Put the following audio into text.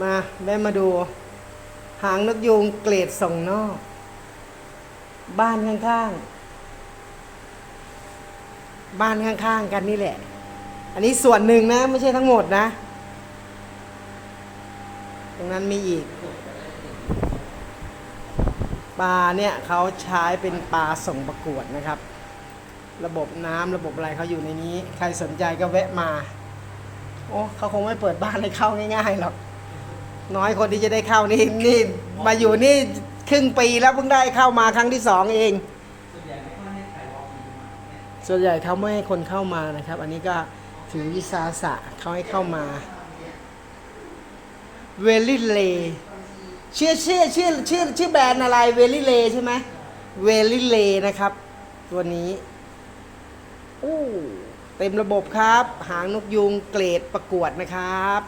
มาได้มาดู หางนกยูงเกรดส่งนอก บ้านข้างๆ บ้านข้างๆ กันนี่แหละ อันนี้ส่วนหนึ่งนะ ไม่ใช่ทั้งหมดนะ ตรงนั้นมีอีกปลาเนี่ยเขาใช้เป็นปลาส่งประกวดนะครับ ระบบน้ำระบบอะไรเขาอยู่ในนี้ ใครสนใจก็แวะมา โอ้เขาคงไม่เปิดบ้านให้เข้าง่ายๆหรอก น้อยคนที่จะได้เข้านี่นี่มาอยู่นี่ครึ่งปีแล้วเพิ่งได้เข้ามาครั้งที่สองเอง ส่วนใหญ่เขาไม่ให้คนเข้ามานะครับ อันนี้ก็ถือวิสาสะเขาให้เข้ามาเวลิเลชื่อชื่อชื่อชื่อชื่อแบรนด์อะไรเวลิเลใช่ไหมเวลิเลนะครับ ตัวนี้อู้เต็มระบบครับ หางนกยูงเกรดประกวดนะครับ